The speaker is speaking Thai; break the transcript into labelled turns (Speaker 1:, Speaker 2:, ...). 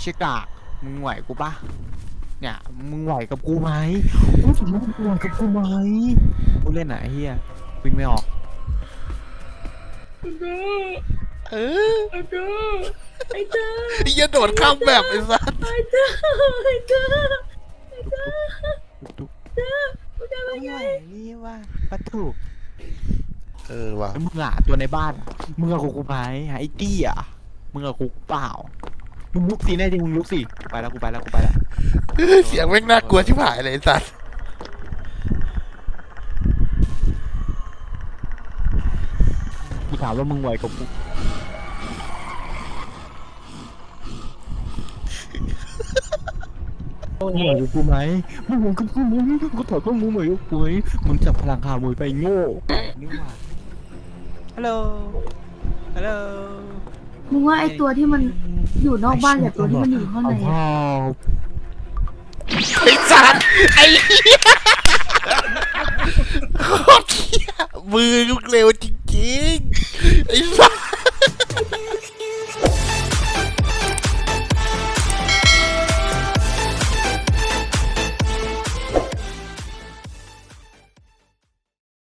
Speaker 1: เชิกะมึงไหวกูปะเนี่ยมึงไหวกับกูไหมกูถามว่ามึงไหวกับกูไหมกูเล่นไหนไอ้เฮียวิ่งไม่ออก
Speaker 2: เออ
Speaker 3: ไอ้เจ้าไอ้เจ้า
Speaker 2: อย่าโดดข้ามแบบไอ้สัส
Speaker 3: ไอ้เจ้าไอ้เจ้าไอ้เจ้า
Speaker 1: ทุก
Speaker 3: กูจะ
Speaker 1: ไม่
Speaker 3: ไม่
Speaker 1: ไหว
Speaker 3: ไง
Speaker 1: นี่ว่าปะถู
Speaker 2: เออว่ะ
Speaker 1: แล้วมึงอะตัวในบ้านอะมึงกับกูไหมไอ้ตี้อะมึงกับกูเปล่า มึงลุกสิแน่จริงมึงลุกสิไปแล้วกูไปแล้วกูไปแล้ว
Speaker 2: เสียงแม่งน่ากลัวชิบหายเลยไอ้สัส
Speaker 1: กูถามว่ามึงไหวกับกูมึงไหวกับกูไหมมึงไหวกับกูไหมกูถามว่ามึงไหวกับกูไหมมึงจับพลังขามือไปโง่นี่ว่าฮัลโหลฮัลโหล
Speaker 3: มึงว่าไอ้ตัวที่มัน อยู่นอกบ้านแต่ตัวที่มันอยู่ข้างในอะ ไอ้
Speaker 1: สัตว์
Speaker 2: ไอ้เหี้ยโคตรเหี้ยมือลุกเร็วจริงๆไอ้สั